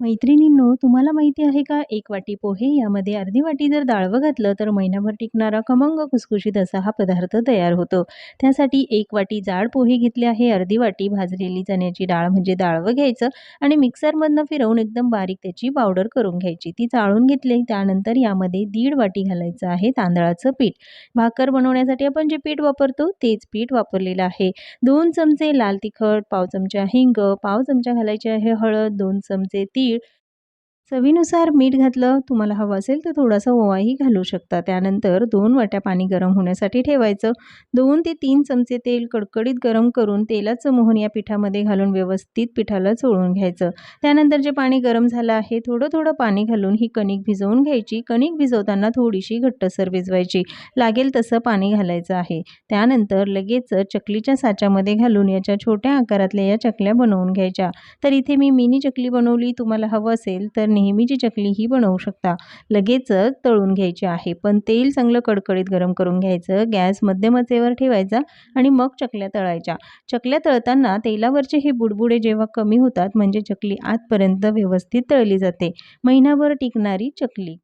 मैत्रिणींनो तुम्हाला माहिती आहे का? एक वाटी पोहे यामध्ये अर्धी वाटी जर डाळवं घातलं तर महिनाभर टिकणारा खमंग खुसखुशीत असा हा पदार्थ तयार होतो. त्यासाठी एक वाटी जाड पोहे घेतले आहे. अर्धी वाटी भाजलेली चण्याची डाळ म्हणजे डाळवं घ्यायचं आणि मिक्सरमधनं फिरवून एकदम बारीक त्याची पावडर करून घ्यायची. ती चाळून घेतली त्यानंतर यामध्ये दीड वाटी घालायचं आहे तांदळाचं पीठ. भाकर बनवण्यासाठी आपण जे पीठ वापरतो तेच पीठ वापरलेलं आहे. दोन चमचे लाल तिखट पाव चमचा हिंग पाव चमचा घालायचे आहे हळद दोन चमचे तीळ ভিড় चवीनुसार मीठ घातलं तुम्हाला हवं असेल तर थोडासा ओवाही घालू शकता. त्यानंतर दोन वाट्या पाणी गरम होण्यासाठी ठेवायचं. दोन ते तीन चमचे तेल कडकडीत गरम करून तेलाचं मोहन या पिठामध्ये घालून व्यवस्थित पिठाला चोळून घ्यायचं. त्यानंतर जे पाणी गरम झालं आहे थोडं थोडं पाणी घालून ही कणिक भिजवून घ्यायची. कणिक भिजवताना थोडीशी घट्टसर भिजवायची लागेल तसं पाणी घालायचं आहे. त्यानंतर लगेच चकलीच्या साच्यामध्ये घालून याच्या छोट्या आकारातल्या या चकल्या बनवून घ्यायच्या. तर इथे मी मिनी चकली बनवली. तुम्हाला हवं असेल तर नेहमीची चकली ही बनवू शकता. लगेचच तळून घ्यायची आहे. पण तेल चांगलं कडकडीत गरम करून घ्यायचं गॅस मध्यम आचेवर ठेवायचा आणि मग चकल्या तळायच्या. चकल्या तळताना तेलावरचे हे बुडबुडे जेव्हा कमी होतात म्हणजे चकली आतपर्यंत व्यवस्थित तळली जाते. महिनाभर टिकणारी चकली.